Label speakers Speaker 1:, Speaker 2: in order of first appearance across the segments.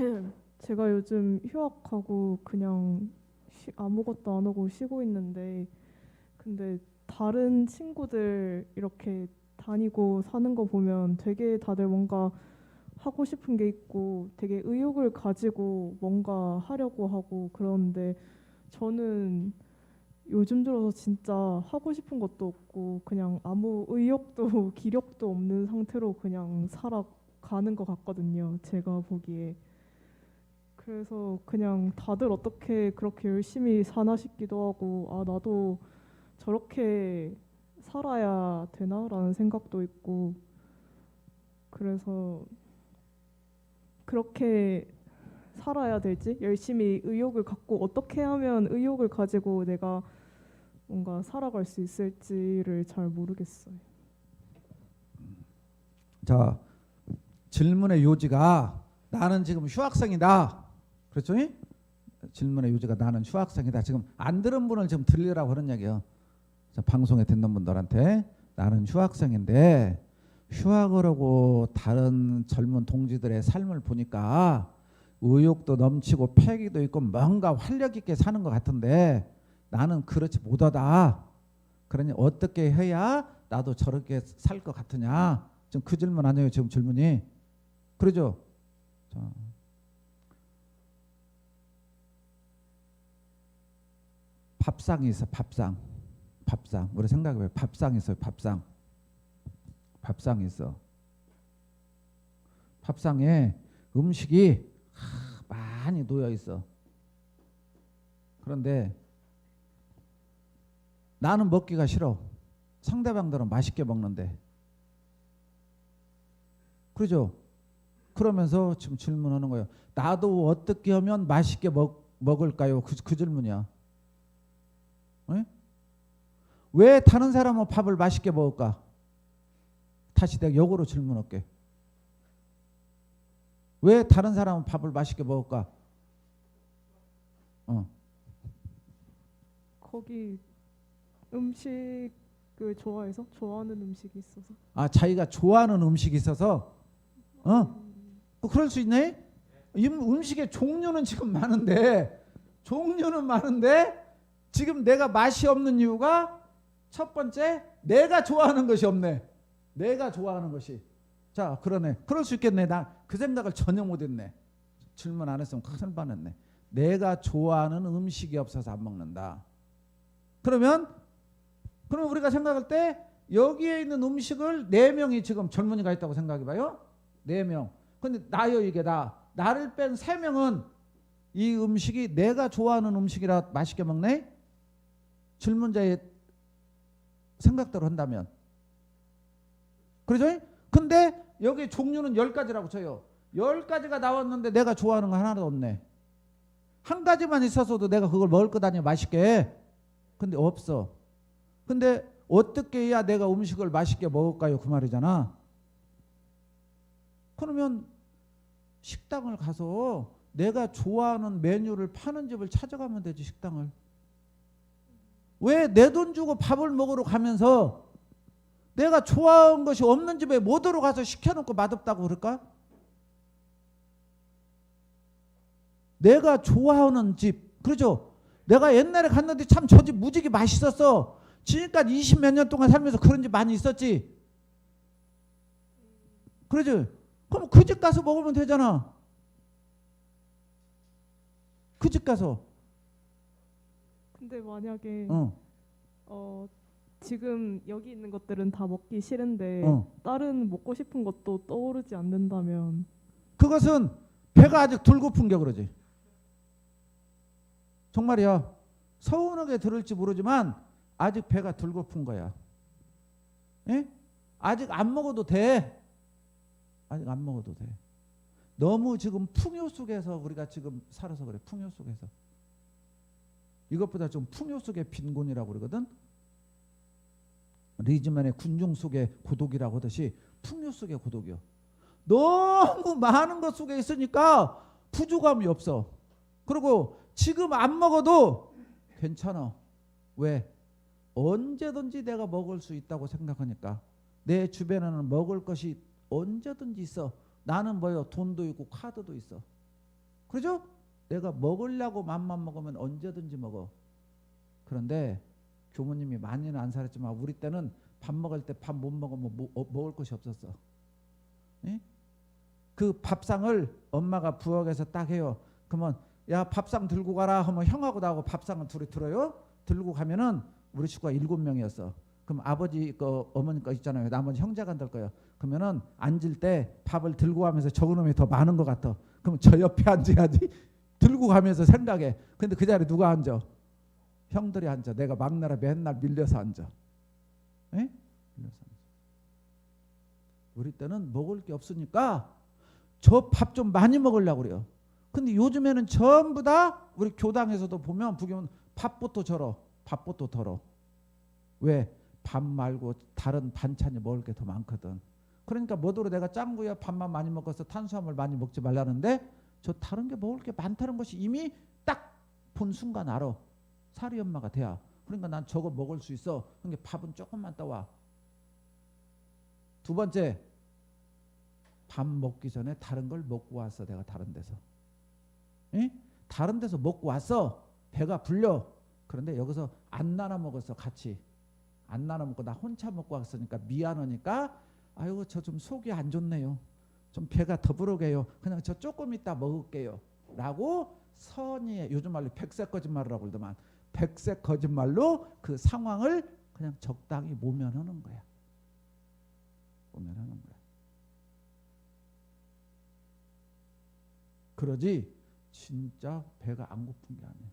Speaker 1: 제가 요즘 휴학하고 그냥 쉬- 아무것도 안 하고 쉬고 있는데 근데 다른 친구들 이렇게 다니고 사는 거 보면 되게 다들 뭔가 하고 싶은 게 있고 되게 의욕을 가지고 뭔가 하려고 하고 그러는데 저는 요즘 들어서 진짜 하고 싶은 것도 없고 그냥 아무 의욕도 기력도 없는 상태로 그냥 살아가는 것 같거든요. 제가 보기에. 그래서 그냥 다들 어떻게 그렇게 열심히 사나 싶기도 하고 아 나도 저렇게 살아야 되나라는 생각도 있고 그래서 그렇게 살아야 될지 열심히 의욕을 갖고 어떻게 하면 의욕을 가지고 내가 뭔가 살아갈 수 있을지를 잘 모르겠어요.
Speaker 2: 자 질문의 요지가 나는 지금 휴학생이다. 그렇죠? 질문의 요지가 나는 휴학생이다. 지금 안 들은 분을 지금 들리라고 하는 얘기예요. 자, 방송에 듣는 분들한테 나는 휴학생인데 휴학을 하고 다른 젊은 동지들의 삶을 보니까 의욕도 넘치고 패기도 있고 뭔가 활력 있게 사는 것 같은데 나는 그렇지 못하다. 그러니 어떻게 해야 나도 저렇게 살 것 같으냐? 지금 그 질문 아니에요. 지금 질문이 그러죠. 자. 밥상이 있어. 밥상. 밥상. 우리 생각해봐요. 밥상 있어요. 밥상. 밥상이 있어. 밥상에 음식이 하, 많이 놓여 있어. 그런데 나는 먹기가 싫어. 상대방들은 맛있게 먹는데. 그러죠? 그러면서 지금 질문하는 거예요. 나도 어떻게 하면 맛있게 먹, 먹을까요? 그, 그 질문이야. 에? 왜 다른 사람은 밥을 맛있게 먹을까? 다시 내가 역으로 질문할게. 왜 다른 사람은 밥을 맛있게 먹을까? 어.
Speaker 1: 거기 음식을 좋아해서 좋아하는 음식이 있어서
Speaker 2: 아 자기가 좋아하는 음식이 있어서 어그 그럴 수 있네 음, 음식의 종류는 지금 많은데 종류는 많은데 지금 내가 맛이 없는 이유가 첫 번째 내가 좋아하는 것이 없네 내가 좋아하는 것이 자 그러네 그럴 수 있겠네 나 그 생각을 전혀 못 했네 질문 안 했으면 큰일 뻔했네 내가 좋아하는 음식이 없어서 안 먹는다 그러면 그럼 우리가 생각할 때 여기에 있는 음식을 네 명이 지금 젊은이가 있다고 생각해 봐요. 네 명. 근데 나요 이게 나. 나를 뺀 세 명은 이 음식이 내가 좋아하는 음식이라 맛있게 먹네. 질문자의 생각대로 한다면. 그러죠? 근데 여기 종류는 열 가지라고 쳐요. 열 가지가 나왔는데 내가 좋아하는 거 하나도 없네. 한 가지만 있었어도 내가 그걸 먹을 거 아니야 맛있게. 근데 없어. 근데 어떻게 해야 내가 음식을 맛있게 먹을까요? 그 말이잖아. 그러면 식당을 가서 내가 좋아하는 메뉴를 파는 집을 찾아가면 되지 식당을. 왜 내 돈 주고 밥을 먹으러 가면서 내가 좋아하는 것이 없는 집에 못 들어가서 시켜놓고 맛없다고 그럴까? 내가 좋아하는 집, 그러죠? 내가 옛날에 갔는데 참 저 집 무지개 맛있었어. 지금까지 20 몇 년 동안 살면서 그런 집 많이 있었지. 그러죠? 그럼 그 집 가서 먹으면 되잖아. 그 집 가서.
Speaker 1: 근데 만약에
Speaker 2: 어,
Speaker 1: 어 지금 여기 있는 것들은 다 먹기 싫은데
Speaker 2: 어.
Speaker 1: 다른 먹고 싶은 것도 떠오르지 않는다면
Speaker 2: 그것은 배가 아직 덜 고픈 게 그러지. 정말이야. 서운하게 들을지 모르지만 아직 배가 덜 고픈 거야. 예? 아직 안 먹어도 돼. 아직 안 먹어도 돼. 너무 지금 풍요 속에서 우리가 지금 살아서 그래. 풍요 속에서. 이것보다 좀 풍요 속의 빈곤이라고 그러거든. 리즈만의 군중 속의 고독이라고 하듯이 풍요 속의 고독이요. 너무 많은 것 속에 있으니까 부족함이 없어. 그리고 지금 안 먹어도 괜찮아. 왜? 언제든지 내가 먹을 수 있다고 생각하니까 내 주변에는 먹을 것이 언제든지 있어. 나는 뭐요? 돈도 있고 카드도 있어. 그러죠? 내가 먹으려고 맘만 먹으면 언제든지 먹어. 그런데 교무님이 많이는 안 살았지만 우리 때는 밥 먹을 때 밥 못 먹으면 뭐, 어, 먹을 것이 없었어. 예? 그 밥상을 엄마가 부엌에서 딱 해요. 그러면 야 밥상 들고 가라 하면 형하고 나하고 밥상을 둘이 들어요. 들고 가면은 우리 식구가 일곱 명이었어. 그럼 아버지 거 어머니 거 있잖아요. 나머지 형제가 들 거예요. 그러면은 앉을 때 밥을 들고 가면서 저그 놈이 더 많은 것 같아. 그럼 저 옆에 앉아야지. 들고 가면서 생각해. 근데 그 자리에 누가 앉아? 형들이 앉아. 내가 막내라 맨날 밀려서 앉아. 예? 밀려서 앉아. 우리 때는 먹을 게 없으니까 저 밥 좀 많이 먹으려고 그래요. 근데 요즘에는 전부 다 우리 교당에서도 보면 부교는 밥부터 절어. 밥부터 덜어. 왜? 밥 말고 다른 반찬이 먹을 게 더 많거든. 그러니까 뭐더러 내가 짱구야 밥만 많이 먹어서 탄수화물 많이 먹지 말라는데 저 다른 게 먹을 게 많다는 것이 이미 딱 본 순간 알아. 사리 엄마가 돼야. 그러니까 난 저거 먹을 수 있어. 그러니까 밥은 조금만 떠와. 두 번째 밥 먹기 전에 다른 걸 먹고 왔어. 내가 다른 데서. 예? 다른 데서 먹고 왔어. 배가 불려. 그런데 여기서 안 나눠 먹었어. 같이. 안 나눠 먹고 나 혼자 먹고 왔으니까 미안하니까 아이고 저 좀 속이 안 좋네요. 좀 배가 더부르게요. 그냥 저 조금 있다 먹을게요. 라고 선의의 요즘 말로 백색 거짓말이라고 그러더만 백색 거짓말로 그 상황을 그냥 적당히 모면하는 거야. 모면하는 거야. 그러지 진짜 배가 안 고픈 게 아니야.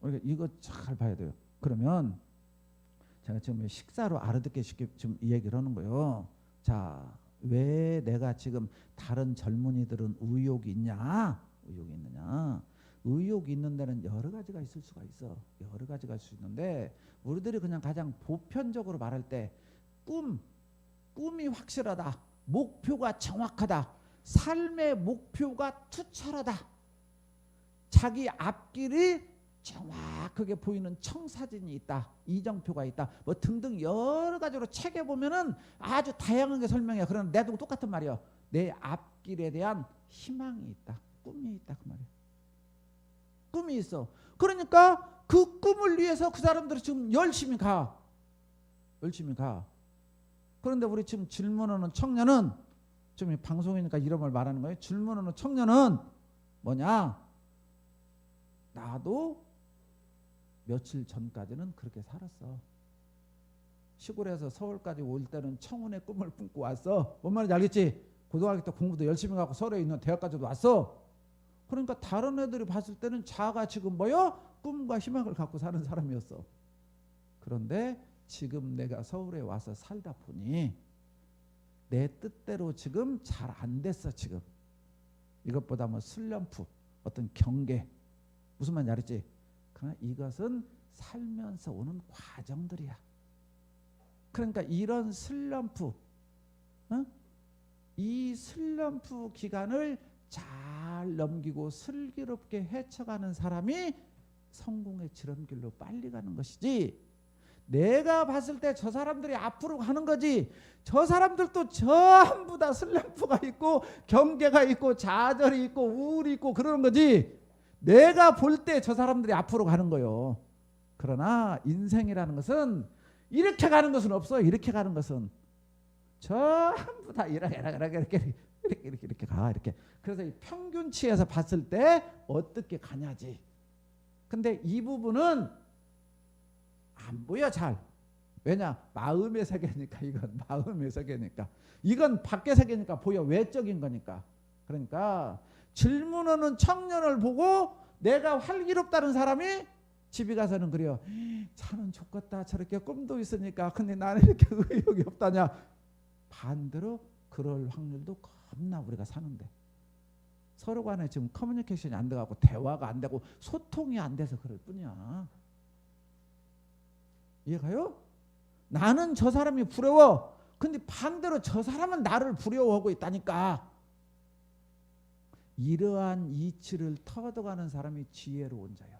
Speaker 2: 우리가 이거 잘 봐야 돼요. 그러면 제가 지금 식사로 알아듣기 쉽게 지금 이 얘기를 하는 거예요. 자, 왜 내가 지금 다른 젊은이들은 의욕이 있냐? 의욕이 있느냐? 의욕이 있는 데는 여러 가지가 있을 수가 있어. 여러 가지가 있을 수 있는데 우리들이 그냥 가장 보편적으로 말할 때 꿈, 꿈이 확실하다. 목표가 정확하다. 삶의 목표가 투철하다. 자기 앞길이 정확하게 보이는 청사진이 있다. 이정표가 있다. 뭐 등등 여러 가지로 책에 보면은 아주 다양하게 설명해. 그러나 내도 똑같은 말이야. 내 앞길에 대한 희망이 있다. 꿈이 있다 그 말이야. 꿈이 있어. 그러니까 그 꿈을 위해서 그 사람들이 지금 열심히 가. 열심히 가. 그런데 우리 지금 질문하는 청년은 지금 이 방송이니까 이름을 말하는 거예요. 질문하는 청년은 뭐냐? 나도 며칠 전까지는 그렇게 살았어. 시골에서 서울까지 올 때는 청운의 꿈을 품고 왔어. 뭔 말인지 알겠지? 고등학교 때 공부도 열심히 하고 서울에 있는 대학까지도 왔어. 그러니까 다른 애들이 봤을 때는 자가 지금 뭐요? 꿈과 희망을 갖고 사는 사람이었어. 그런데 지금 내가 서울에 와서 살다 보니 내 뜻대로 지금 잘 안 됐어 지금. 이것보다 뭐 슬럼프, 어떤 경계 무슨 말인지 알았지? 그러나 이것은 살면서 오는 과정들이야. 그러니까 이런 슬럼프, 어? 이 슬럼프 기간을 잘 넘기고 슬기롭게 헤쳐가는 사람이 성공의 지름길로 빨리 가는 것이지. 내가 봤을 때 저 사람들이 앞으로 가는 거지. 저 사람들도 전부 다 슬럼프가 있고 경계가 있고 좌절이 있고 우울이 있고 그러는 거지. 내가 볼 때 저 사람들이 앞으로 가는 거요. 그러나 인생이라는 것은 이렇게 가는 것은 없어. 이렇게 가는 것은 전부 다 이렇게 이렇게 이렇게 이렇게 이렇게 이렇게, 가 이렇게. 그래서 이 평균치에서 봤을 때 어떻게 가냐지. 근데 이 부분은 안 보여 잘. 왜냐 마음의 세계니까 이건 마음의 세계니까 이건 밖의 세계니까 보여 외적인 거니까. 그러니까 질문하는 청년을 보고 내가 활기롭다는 사람이 집에 가서는 그래요. 차는 좋겠다. 저렇게 꿈도 있으니까. 근데 나는 이렇게 의욕이 없다냐. 반대로 그럴 확률도 겁나 우리가 사는데. 서로 간에 지금 커뮤니케이션이 안 돼가고 대화가 안 되고 소통이 안 돼서 그럴 뿐이야. 이해가요? 나는 저 사람이 부러워. 근데 반대로 저 사람은 나를 부러워하고 있다니까. 이러한 이치를 터득하는 사람이 지혜로운 자야.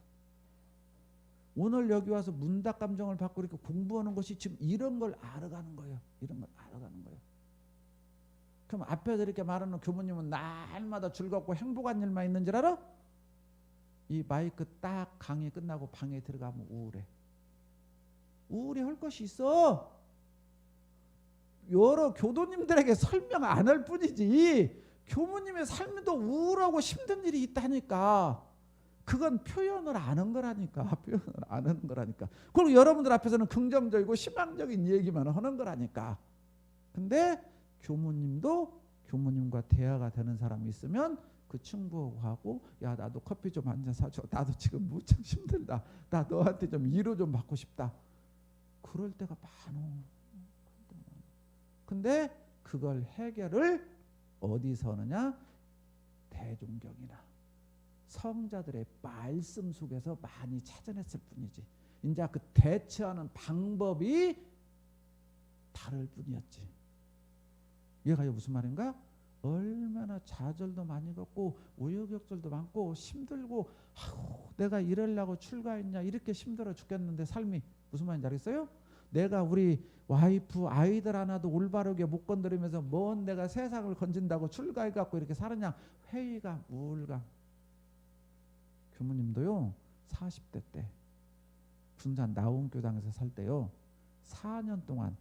Speaker 2: 오늘 여기 와서 문답 감정을 받고 이렇게 공부하는 것이 지금 이런 걸 알아가는 거예요. 이런 걸 알아가는 거예요. 그럼 앞에서 이렇게 말하는 교무님은 날마다 즐겁고 행복한 일만 있는 줄 알아? 이 마이크 딱 강의 끝나고 방에 들어가면 우울해. 우울해 할 것이 있어. 여러 교도님들에게 설명 안 할 뿐이지 교무님의 삶에도 우울하고 힘든 일이 있다니까. 그건 표현을 안한 거라니까. 표현을 안 하는 거라니까. 그리고 여러분들 앞에서는 긍정적이고 희망적인 얘기만 하는 거라니까. 근데 교무님도 교무님과 대화가 되는 사람이 있으면 그 친구하고 야 나도 커피 좀 한 잔 사줘. 나도 지금 무척 힘들다. 나 너한테 좀 위로 좀 받고 싶다. 그럴 때가 많어. 근데 그걸 해결을 어디서 하느냐? 대종경이나 성자들의 말씀 속에서 많이 찾아냈을 뿐이지. 이제 그 대처하는 방법이 다를 뿐이었지. 이해가요 무슨 말인가? 얼마나 좌절도 많이 겪고 우여곡절도 많고 힘들고 아우 내가 이러려고 출가했냐 이렇게 힘들어 죽겠는데 삶이 무슨 말인지 알겠어요? 내가 우리 와이프 아이들 하나도 올바르게 못 건드리면서 뭔 내가 세상을 건진다고 출가해 갖고 이렇게 살았냐? 회의가 우울감. 교무님도요 40대 때 군산 나온교당에서 살 때요 4년 동안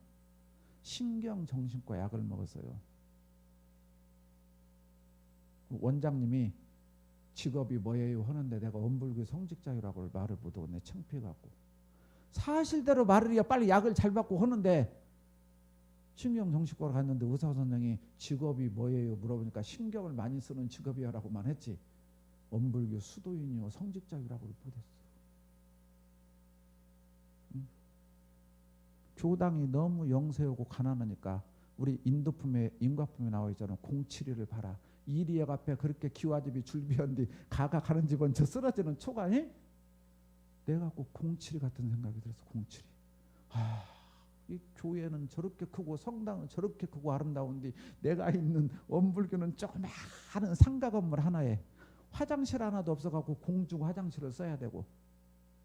Speaker 2: 신경정신과 약을 먹었어요. 그 원장님이 직업이 뭐예요 하는데 내가 엄불교 성직자유라고 말을 못하고 내 창피해갖고 사실대로 말을 해야 빨리 약을 잘 받고 하는데 신경정신과로 갔는데 의사 선생이 직업이 뭐예요 물어보니까 신경을 많이 쓰는 직업이야라고만 했지 엄불교 수도인이요 성직자유라고 못했어. 응? 교당이 너무 영세하고 가난하니까 우리 인도품에 인과품에 나와 있잖아 공칠이를 봐라 이리역 앞에 그렇게 기와집이 줄비었는데 가가 가는 집은 저 쓰러지는 초가니 내가 꼭 공칠이 같은 생각이 들어서 공칠이. 아, 이 교회는 저렇게 크고 성당은 저렇게 크고 아름다운데 내가 있는 원불교는 조그마한 상가 건물 하나에 화장실 하나도 없어갖고 공중 화장실을 써야 되고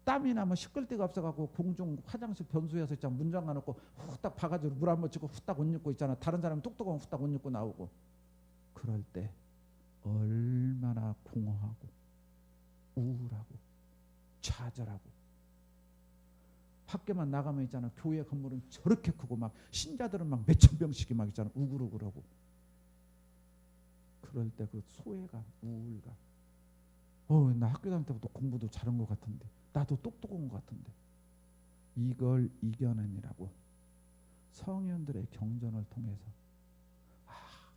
Speaker 2: 땀이 나면 씻을 데가 없어갖고 공중 화장실 변수에서 있잖아. 문 잠가놓고 후딱 바가지로 물 한 번 찍고 후딱 옷 입고 있잖아. 다른 사람이 똑똑하면 후딱 옷 입고 나오고. 그럴 때 얼마나 공허하고 우울하고 좌절하고. 밖에만 나가면 있잖아. 교회 건물은 저렇게 크고 막 신자들은 막 몇천 명씩이 막 있잖아. 우글우글하고. 그럴 때 그 소외감 우울감. 어나 학교 다닐 때부터 공부도 잘한 것 같은데. 나도 똑똑한 것 같은데. 이걸 이겨내느라고 성현들의 경전을 통해서 아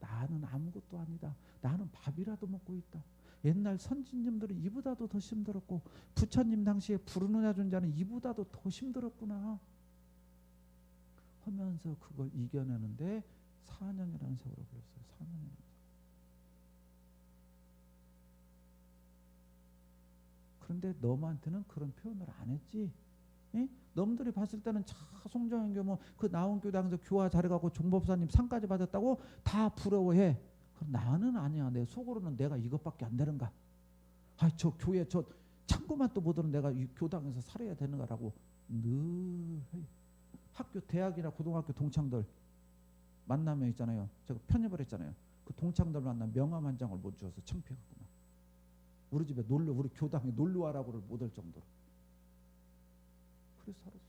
Speaker 2: 나는 아무것도 아니다. 나는 밥이라도 먹고 있다 옛날 선진님들은 이보다도 더 힘들었고 부처님 당시에 부르느냐 존자는 이보다도 더 힘들었구나 하면서 그걸 이겨내는데 4년이라는 세월을 걸렸어요 4년이라는 그런데 너한테는 그런 표현을 안 했지. 예? 넘들이 봤을 때는 차 송정현 교모 그 나온 교당에서 교화 잘해갖고 종법사님 상까지 받았다고 다 부러워해. 나는 아니야. 내 속으로는 내가 이것밖에 안 되는가. 아 저 교회 저 창고만 또 보더니 내가 이 교당에서 살아야 되는가라고 늘 해. 학교 대학이나 고등학교 동창들 만나면 있잖아요. 제가 편입을 했잖아요. 그 동창들 만나 명함 한 장을 못 주어서 창피하구나. 우리 집에 놀러 우리 교당에 놀러 와라고를 못 할 정도로 그래서 살았어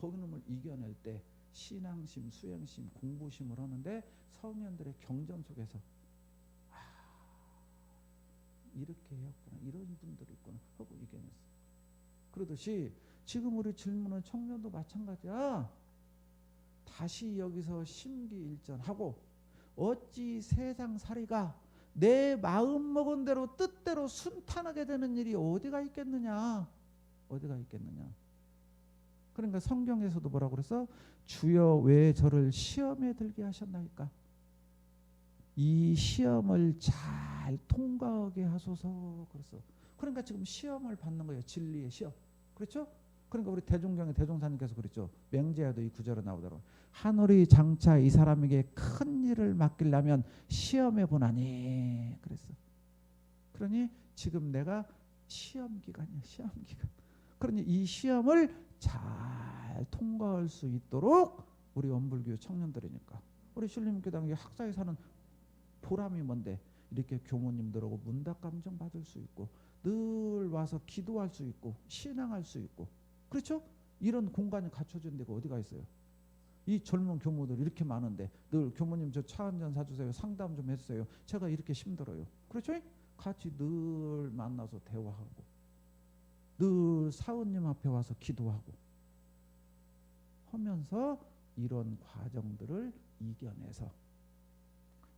Speaker 2: 거기는 이겨낼 때 신앙심 수행심 공부심을 하는데 성현들의 경전 속에서 아 이렇게 해왔구나 이런 분들이 있구나 하고 이겨냈어 그러듯이 지금 우리 질문은 청년도 마찬가지야 다시 여기서 심기일전하고 어찌 세상 살이가 내 마음 먹은 대로 뜻대로 순탄하게 되는 일이 어디가 있겠느냐? 어디가 있겠느냐? 그러니까 성경에서도 뭐라고 그래서 주여 왜 저를 시험에 들게 하셨나이까? 이 시험을 잘 통과하게 하소서 그래서 그러니까 지금 시험을 받는 거예요 진리의 시험 그렇죠? 그러니까 우리 대종경의 대종사님께서 그랬죠 맹제에도 이 구절에 나오더라고 하늘이 장차 이 사람에게 큰 일을 맡기려면 시험해 보나니 그랬어. 그러니 지금 내가 시험 기간이야 시험 기간. 그러니 이 시험을 잘 통과할 수 있도록 우리 원불교 청년들이니까. 우리 신림교당 학사에 사는 보람이 뭔데? 이렇게 교모님들하고 문답 감정 받을 수 있고 늘 와서 기도할 수 있고 신앙할 수 있고. 그렇죠? 이런 공간이 갖춰진 데가 어디가 있어요? 이 젊은 교모들 이렇게 많은데 늘 교모님 저 차 한 잔 사주세요. 상담 좀 해주세요. 제가 이렇게 힘들어요. 그렇죠? 같이 늘 만나서 대화하고 늘 사원님 앞에 와서 기도하고 하면서 이런 과정들을 이겨내서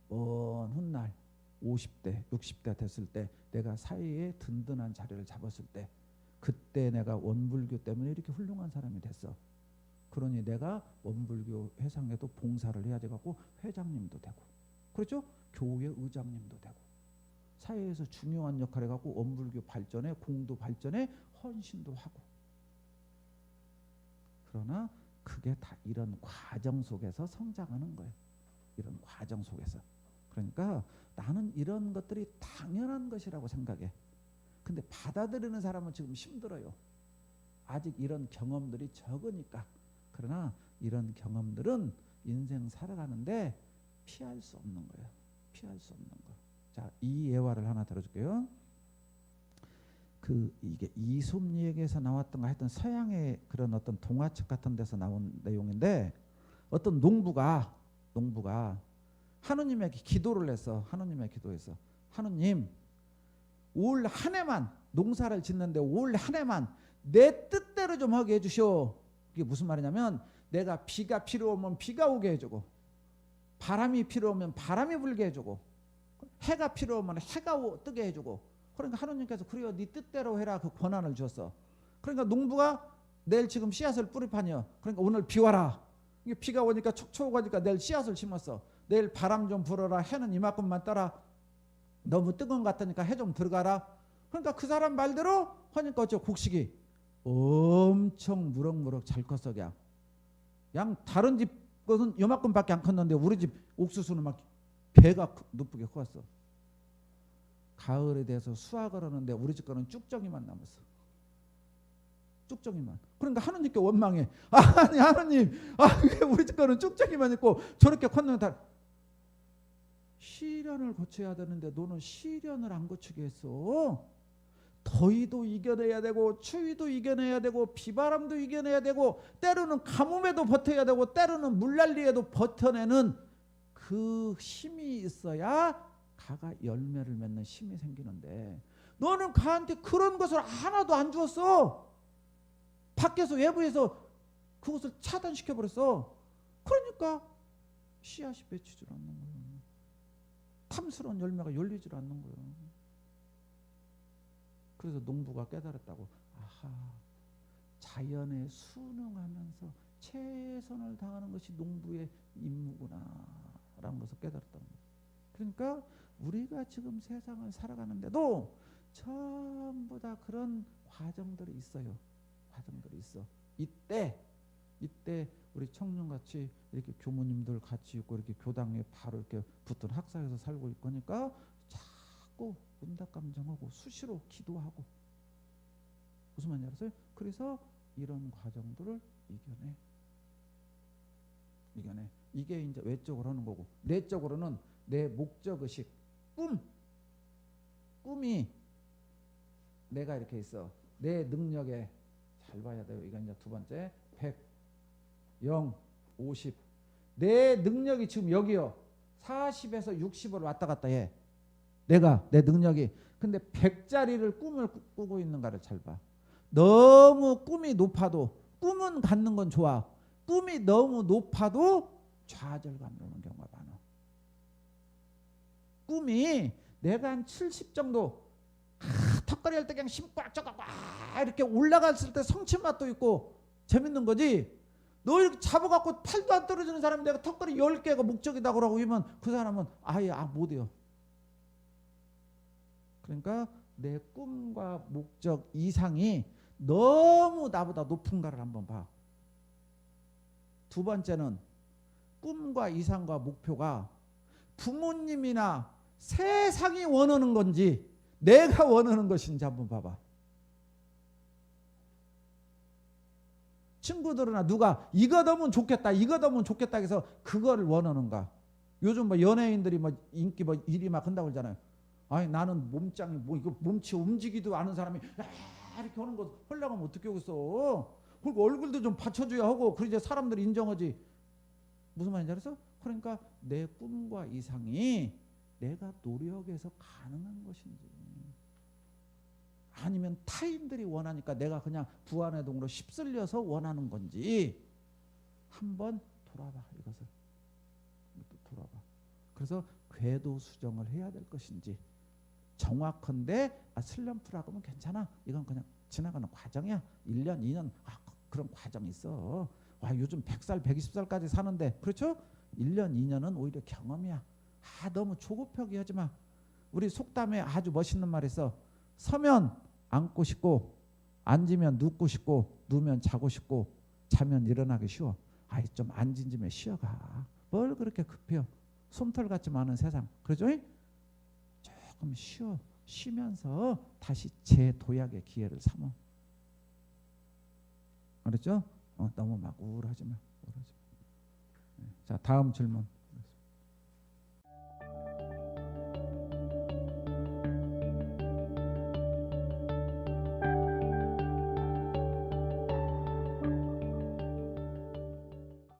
Speaker 2: 먼 훗날 50대, 60대 됐을 때 내가 사회에 든든한 자리를 잡았을 때 그때 내가 원불교 때문에 이렇게 훌륭한 사람이 됐어. 그러니 내가 원불교 회상에도 봉사를 해야 돼 갖고 회장님도 되고 그렇죠? 교회 의장님도 되고 사회에서 중요한 역할을 해갖고 원불교 발전에 공도 발전에 헌신도 하고 그러나 그게 다 이런 과정 속에서 성장하는 거예요. 이런 과정 속에서. 그러니까 나는 이런 것들이 당연한 것이라고 생각해. 근데 받아들이는 사람은 지금 힘들어요. 아직 이런 경험들이 적으니까. 그러나 이런 경험들은 인생 살아가는데 피할 수 없는 거예요. 피할 수 없는 거. 자, 이 예화를 하나 들어줄게요. 그 이게 이솝리에게서 나왔던가 하여튼 서양의 그런 어떤 동화책 같은 데서 나온 내용인데 어떤 농부가 농부가 하느님에게 기도를 해서 하느님에게 기도해서 하느님 올 한 해만 농사를 짓는데 올 한 해만 내 뜻대로 좀 하게 해주시오. 이게 무슨 말이냐면 내가 비가 필요 오면 비가 오게 해주고 바람이 필요 오면 바람이 불게 해주고 해가 필요 오면 해가 오- 뜨게 해주고 그러니까 하느님께서 그래요 네 뜻대로 해라 그 권한을 주었어. 그러니까 농부가 내일 지금 씨앗을 뿌리판이요. 그러니까 오늘 비 와라. 이게 비가 오니까 촉촉 하니까 내일 씨앗을 심었어. 내일 바람 좀 불어라. 해는 이만큼만 떠라. 너무 뜨거운 것 같으니까 해 좀 들어가라. 그러니까 그 사람 말대로 하니까 어째 곡식이 엄청 무럭무럭 잘 컸어 그냥. 양 다른 집 것은 요만큼밖에 안 컸는데 우리 집 옥수수는 막 배가 크- 높게 컸어. 가을에 대해서 수확을 하는데 우리 집 거는 쭉정이만 남았어. 쭉정이만. 그러니까 하느님께 원망해. 아니 하느님, 아왜 우리 집 거는 쭉정이만 있고 저렇게 컸는데 다 시련을 거쳐야 되는데 너는 시련을 안 거치게 했어. 더위도 이겨내야 되고 추위도 이겨내야 되고 비바람도 이겨내야 되고 때로는 가뭄에도 버텨야 되고 때로는 물난리에도 버텨내는 그 힘이 있어야 가가 열매를 맺는 힘이 생기는데 너는 가한테 그런 것을 하나도 안 주었어. 밖에서 외부에서 그것을 차단시켜 버렸어. 그러니까 씨앗이 맺히질 않는 거예요. 탐스러운 열매가 열리질 않는 거예요. 그래서 농부가 깨달았다고. 아하, 자연에 순응하면서 최선을 다하는 것이 농부의 임무구나 라는 것을 깨달았다는 거예요. 그러니까 우리가 지금 세상을 살아가는데도 전부 다 그런 과정들이 있어요. 과정들이 있어. 이때 이때 우리 청년같이 이렇게 교무님들 같이 있고 이렇게 교당에 바로 이렇게 붙은 학사에서 살고 있거니까 자꾸 문답 감정하고 수시로 기도하고 무슨 말인지 알았어요? 그래서 이런 과정들을 이겨내 이겨내 이게 이제 외적으로 하는 거고 내적으로는 내 목적 의식 꿈. 꿈이 내가 이렇게 있어. 내 능력에 잘 봐야 돼요. 이건 이제 두 번째. 100 0 50 내 능력이 지금 여기요. 40에서 60으로 왔다 갔다 해. 내가 내 능력이. 근데 100짜리를 꿈을 꾸- 꾸고 있는가를 잘 봐. 너무 꿈이 높아도 꿈은 갖는 건 좋아. 꿈이 너무 높아도 좌절감이 오는 경우가 많아. 꿈이 내가 한 70 정도 아, 턱걸이 할 때 그냥 힘꽉 쪄갖고 아, 이렇게 올라갔을 때 성취맛도 있고 재밌는 거지. 너 이렇게 잡아갖고 팔도 안 떨어지는 사람이 내가 턱걸이 10개가 목적이다 그러고 하면 그 사람은 아예 아, 못해요. 그러니까 내 꿈과 목적 이상이 너무 나보다 높은가를 한번 봐. 두 번째는 꿈과 이상과 목표가 부모님이나 세상이 원하는 건지 내가 원하는 것인지 한번 봐봐. 친구들이나 누가 이거 더면 좋겠다 이거 더면 좋겠다 해서 그거를 원하는가? 요즘 뭐 연예인들이 뭐 인기 뭐 일이 막 한다고 그러잖아요. 아니 나는 몸짱이 뭐 이거 몸치 움직이도 않은 사람이 야 이렇게 하는 거 헐려가면 어떻게 하겠어? 그리고 얼굴도 좀 받쳐줘야 하고 그러지 사람들이 인정하지 무슨 말인지 알았어? 그러니까 내 꿈과 이상이 내가 노력해서 가능한 것인지. 아니면 타인들이 원하니까 내가 그냥 부안의 동으로 휩쓸려서 원하는 건지. 한번 돌아봐 이것을. 또 돌아봐. 그래서 궤도 수정을 해야 될 것인지. 정확한데 아, 슬럼프라고 하면 괜찮아. 이건 그냥 지나가는 과정이야. 1년 2년. 아, 그런 과정이 있어 와 요즘 100살 120살까지 사는데 그렇죠? 1년 2년은 오히려 경험이야. 아 너무 조급하게 하지 마. 우리 속담에 아주 멋있는 말이 있어. 서면 앉고 싶고 앉으면 눕고 싶고 누우면 자고 싶고 자면 일어나기 쉬워. 아이 좀 앉은 짐에 쉬어가. 뭘 그렇게 급해요? 솜털 같지 않은 세상. 그러죠? 조금 쉬어. 쉬면서 다시 재도약의 기회를 삼어 알았죠 어, 너무 막 우울하지 마 우울하지 마. 네, 자 다음 질문